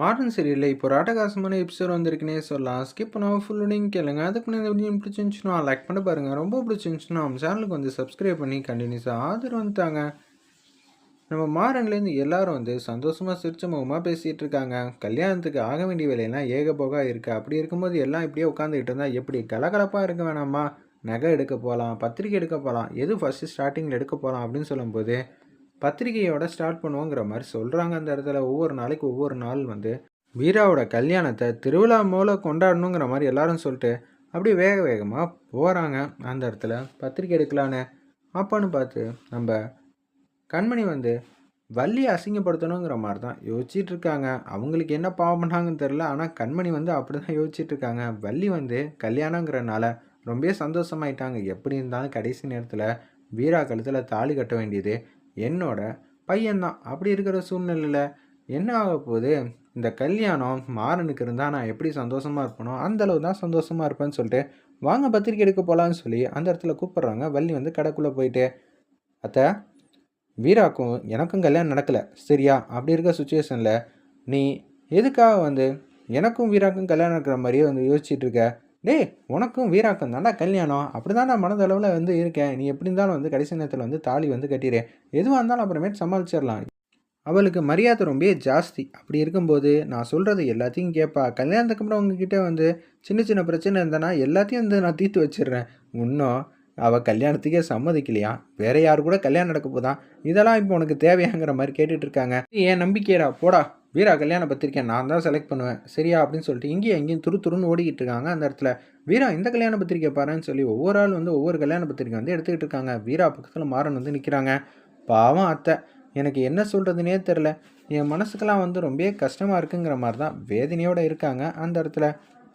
Modern சீரியலில் இப்போ ஒரு அட்டகாசமான எபிசோட் வந்திருக்குனே சொல்லலாம். ஸ்கிப் ஃபுல்லு ஃபுல்லோடையும் கேளுங்க. அதுக்கு முன்னாடி இந்த வீடியோ பிடிச்சிருந்துச்சுன்னா லைக் பண்ணி பாருங்கள் ரொம்ப பிடிச்சிருந்துச்சுன்னா நம்ம சேனலுக்கு வந்து சப்ஸ்கிரைப் பண்ணி கண்டினியூஸாக ஆதரவு வந்துட்டாங்க. நம்ம மாறன்லேருந்து எல்லாரும் வந்து சந்தோஷமாக சிரிச்ச முகமாக பேசிகிட்டு இருக்காங்க. கல்யாணத்துக்கு ஆக வேண்டிய வேலையெல்லாம் ஏகபோகா இருக்குது அப்படி இருக்கும்போது எல்லாம் இப்படியே உட்காந்துக்கிட்டு இருந்தால் எப்படி கலகலப்பாக இருக்க வேணாமா? நகை எடுக்க போகலாம், பத்திரிக்கை எடுக்க போகலாம், எது ஃபஸ்ட்டு ஸ்டார்ட்டிங்கில் எடுக்க போகலாம் அப்படின்னு சொல்லும்போது பத்திரிகையோட ஸ்டார்ட் பண்ணுவோங்கிற மாதிரி சொல்கிறாங்க அந்த இடத்துல. ஒவ்வொரு நாளைக்கு ஒவ்வொரு நாள் வந்து வீராவோட கல்யாணத்தை திருவிழா மூல கொண்டாடணுங்கிற மாதிரி எல்லாரும் சொல்லிட்டு அப்படியே வேக வேகமாக போகிறாங்க அந்த இடத்துல. பத்திரிக்கை எடுக்கலான்னு அப்போன்னு பார்த்து நம்ம கண்மணி வந்து வள்ளியை அசிங்கப்படுத்தணுங்கிற மாதிரி தான் யோசிச்சுட்டு இருக்காங்க. அவங்களுக்கு என்ன பாவம் பண்ணாங்கன்னு தெரில ஆனால் கண்மணி வந்து அப்படி தான் யோசிச்சுட்டு இருக்காங்க. வள்ளி வந்து கல்யாணங்கிறனால ரொம்ப சந்தோஷமாயிட்டாங்க. எப்படி இருந்தாலும் கடைசி நேரத்தில் வீரா கழுத்தில் தாலி கட்ட வேண்டியது என்னோட பையன்தான். அப்படி இருக்கிற சூழ்நிலையில் என்ன ஆக போகுது இந்த கல்யாணம் மாறனுக்கு இருந்தால் நான் எப்படி சந்தோஷமாக இருப்பனோ அந்தளவு தான் சந்தோஷமாக இருப்பேன்னு சொல்லிட்டு வாங்க பத்திரிக்கை எடுக்க போகலான்னு சொல்லி அந்த இடத்துல கூப்பிட்றாங்க. வள்ளி வந்து கடைக்குள்ளே போயிட்டு அத்தை வீராக்கும் எனக்கும் கல்யாணம் நடக்கலை. சரியா? அப்படி இருக்க சுச்சுவேஷனில் நீ எதுக்காக வந்து எனக்கும் வீராக்கும் கல்யாணம் நடக்கிற மாதிரியே வந்து யோசிச்சுட்டு இருக்க? டேய் உனக்கும் வீராக்கும் தாண்டா கல்யாணம். அப்படி தான் நான் மனதளவில் வந்து இருக்கேன் நீ எப்படி இருந்தாலும் வந்து கடைசி நேரத்தில் வந்து தாலி வந்து கட்டிடு. எதுவாக இருந்தாலும் அப்புறமேட்டு சமாளிச்சிடலாம். அவளுக்கு மரியாதை ரொம்ப ஜாஸ்தி. அப்படி இருக்கும்போது நான் சொல்கிறது எல்லாத்தையும் கேட்பா கல்யாணத்துக்கு அப்புறம் உங்ககிட்ட வந்து சின்ன சின்ன பிரச்சனை இருந்தேன்னா எல்லாத்தையும் வந்து நான் தீர்த்து வச்சிடுறேன். இன்னும் அவள் கல்யாணத்துக்கே சம்மதிக்கலையா? வேற யாரு கூட கல்யாணம் நடக்க போதான் இதெல்லாம் இப்போ உனக்கு தேவையாங்கிற மாதிரி கேட்டுட்டு இருக்காங்க. என் நம்பிக்கையடா போடா. வீரா கல்யாண பத்திரிக்கை நான் தான் செலக்ட் பண்ணுவேன். சரியா? அப்படின்னு சொல்லிட்டு இங்கேயும் எங்கேயும் துரு துருன்னு ஓடிக்கிட்டு இருக்காங்க அந்த இடத்துல. வீரா இந்த கல்யாண பத்திரிக்கை பாருன்னு சொல்லி ஒவ்வொரு ஆள் வந்து ஒவ்வொரு கல்யாண பத்திரிக்கை வந்து எடுத்துக்கிட்டு இருக்காங்க. வீரா பக்கத்தில் மாறன் வந்து நிற்கிறாங்க பாவம் அத்தை. எனக்கு என்ன சொல்கிறதுனே தெரில என் மனசுக்கெல்லாம் வந்து ரொம்ப கஷ்டமாக இருக்குங்கிற மாதிரி தான் வேதனையோடு இருக்காங்க அந்த இடத்துல.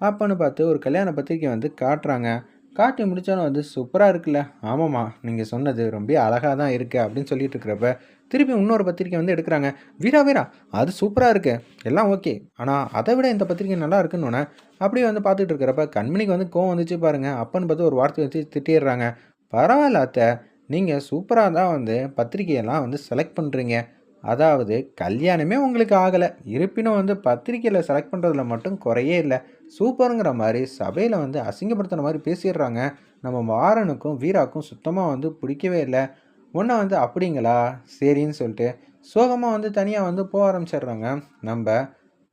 அப்பன்னு பார்த்து ஒரு கல்யாண பத்திரிக்கை வந்து காட்டுறாங்க. காட்டி முடித்தோன்னு வந்து சூப்பராக இருக்குல்ல? ஆமாம்மா நீங்கள் சொன்னது ரொம்ப அழகாக தான் இருக்குது அப்படின்னு சொல்லிட்டு இருக்கிறப்ப திருப்பி இன்னொரு பத்திரிக்கை வந்து எடுக்கிறாங்க. வீரா வீரா அது சூப்பராக இருக்கு. எல்லாம் ஓகே ஆனால் அதை விட இந்த பத்திரிக்கை நல்லா இருக்குன்னு அப்படியே வந்து பார்த்துட்டு இருக்கிறப்ப கண்மணிக்கு வந்து கோவம் வந்துச்சு பாருங்கள் அப்பன்னு பார்த்து ஒரு வார்த்தை வச்சு திட்டிடுறாங்க. பரவாயில்ல அத்தை நீங்கள் சூப்பராக தான் வந்து பத்திரிக்கையெல்லாம் வந்து செலக்ட் பண்ணுறீங்க அதாவது கல்யாணமே உங்களுக்கு ஆகலை. இருப்பினும் வந்து பத்திரிக்கையில் செலக்ட் பண்ணுறதுல மட்டும் குறையே இல்லை. சூப்பருங்கிற மாதிரி சபையில் வந்து அசிங்கப்படுத்துகிற மாதிரி பேசிடுறாங்க. நம்ம வாரனுக்கும் வீராக்கும் சுத்தமாக வந்து பிடிக்கவே இல்லை. ஒன்றை வந்து அப்படிங்களா? சரின்னு சொல்லிட்டு சோகமாக வந்து தனியாக வந்து போக ஆரம்பிச்சிடுறாங்க. நம்ம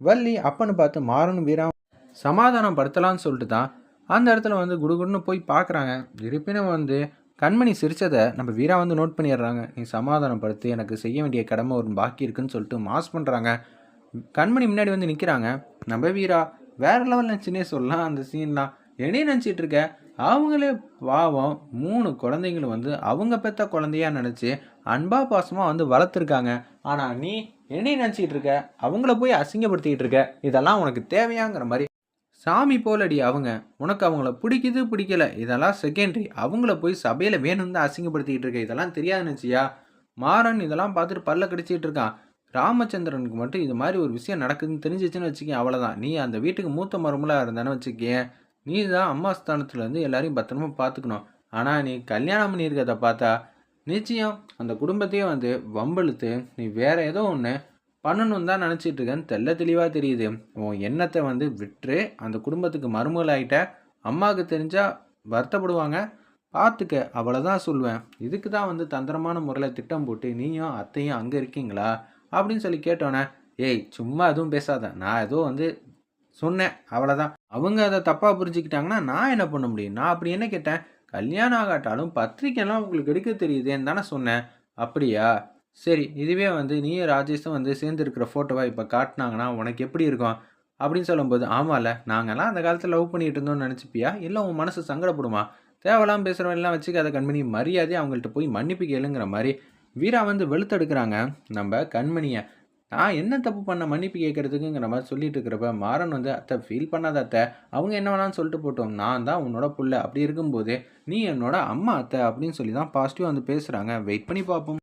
வள்ளி அப்பன்னு பார்த்து மாறனும் வீரா சமாதானம் படுத்தலான்னு சொல்லிட்டு தான் அந்த இடத்துல வந்து குடுகுடுன்னு போய் பார்க்குறாங்க. இருப்பினும் வந்து கண்மணி சிரித்ததை நம்ம வீரா வந்து நோட் பண்ணிடுறாங்க. நீ சமாதானப்படுத்தி எனக்கு செய்ய வேண்டிய கடமை ஒரு பாக்கி இருக்குன்னு சொல்லிட்டு மாஸ் பண்ணுறாங்க கண்மணி முன்னாடி வந்து நிற்கிறாங்க நம்ம வீரா வேற லெவல் நினச்சினே சொல்லலாம் அந்த சீன்லாம் என்னையும் நினச்சிட்டு இருக்க? அவங்களே பாவம் மூணு குழந்தைங்களும் வந்து அவங்க பெற்ற குழந்தையா நினச்சி அன்பா பாசமாக வந்து வளர்த்துருக்காங்க. ஆனால் நீ என்னையும் நினச்சிட்டு இருக்க? அவங்கள போய் அசிங்கப்படுத்திக்கிட்டு இருக்க? இதெல்லாம் உனக்கு தேவையாங்கிற மாதிரி சாமி போலடி அவங்க. உனக்கு அவங்கள பிடிக்குது பிடிக்கல. இதெல்லாம் செகண்டரி அவங்கள போய் சபையில் வேணும்னு தான் அசிங்கப்படுத்திக்கிட்டு இருக்க. இதெல்லாம் தெரியாதுன்னு வச்சியா மாறன் இதெல்லாம் பார்த்துட்டு பல்ல கடிச்சிட்டு இருக்கான். ராமச்சந்திரனுக்கு மட்டும் இது மாதிரி ஒரு விஷயம் நடக்குதுன்னு தெரிஞ்சிச்சுன்னு வச்சுக்கேன் அவ்வளோதான் நீ அந்த வீட்டுக்கு மூத்த மருமலாக இருந்தானு வச்சுக்கேன். நீ தான் அம்மா ஸ்தானத்துலேருந்து எல்லாரையும் பத்திரமா பார்த்துக்கணும். ஆனால் நீ கல்யாணம் பண்ணியிருக்கிறத பார்த்தா நிச்சயம் அந்த குடும்பத்தையே வந்து வம்பழுத்து நீ வேற ஏதோ ஒன்று பண்ணணும்னு தான் நினச்சிட்டு இருக்கேன்னு தெல்ல தெளிவாக தெரியுது. உன் எண்ணத்தை வந்து விட்டு அந்த குடும்பத்துக்கு மருமகள் ஆகிட்ட அம்மாவுக்கு தெரிஞ்சால் வருத்தப்படுவாங்க. பார்த்துக்க அவ்வளோதான் சொல்லுவேன். இதுக்கு தான் வந்து தந்திரமான முறையில் திட்டம் போட்டு நீயும் அத்தையும் அங்கே இருக்கீங்களா? அப்படின்னு சொல்லி கேட்டோன்னே ஏய் சும்மா எதுவும் பேசாத. நான் ஏதோ வந்து சொன்னேன். அவ்வளோதான் அவங்க அதை தப்பாக புரிஞ்சுக்கிட்டாங்கன்னா நான் என்ன பண்ண முடியும்? நான் அப்படி என்ன கேட்டேன்? கல்யாணம் ஆகாட்டாலும் பத்திரிக்கைலாம் உங்களுக்கு எடுக்க தெரியுதேன்னு தானே சொன்னேன். அப்படியா? சரி இதுவே வந்து நீயும் ராஜேஷும் வந்து சேர்ந்துருக்கிற ஃபோட்டோவை இப்போ காட்டினாங்கன்னா உனக்கு எப்படி இருக்கும்? அப்படின்னு சொல்லும்போது ஆமாம்ல நாங்கள்லாம் அந்த காலத்தில் லவ் பண்ணிட்டு இருந்தோம்னு நினச்சிப்பியா? இல்லை உன் மனசு சங்கடப்படுமா? தேவையெல்லாம் பேசுகிறவெல்லாம் அதை கண்மணி மரியாதையை அவங்கள்ட்ட போய் மன்னிப்பு கேளுங்கிற மாதிரி வீரா வந்து வெளுத்தெடுக்கிறாங்க. நம்ம கண்மணியை நான் என்ன தப்பு பண்ண மன்னிப்பு கேட்கறதுக்குங்கிற மாதிரி சொல்லிட்டு இருக்கிறப்ப மாறன் வந்து அத்தை ஃபீல் பண்ணாத அத்தை. அவங்க என்ன வேணாலும் சொல்லிட்டு போட்டோம். நான் தான் உன்னோட புள்ள. அப்படி இருக்கும்போது நீ என்னோட அம்மா அத்தை. அப்படின்னு சொல்லி தான் பாசிட்டிவாக வந்து பேசுகிறாங்க வெயிட் பண்ணி பார்ப்போம்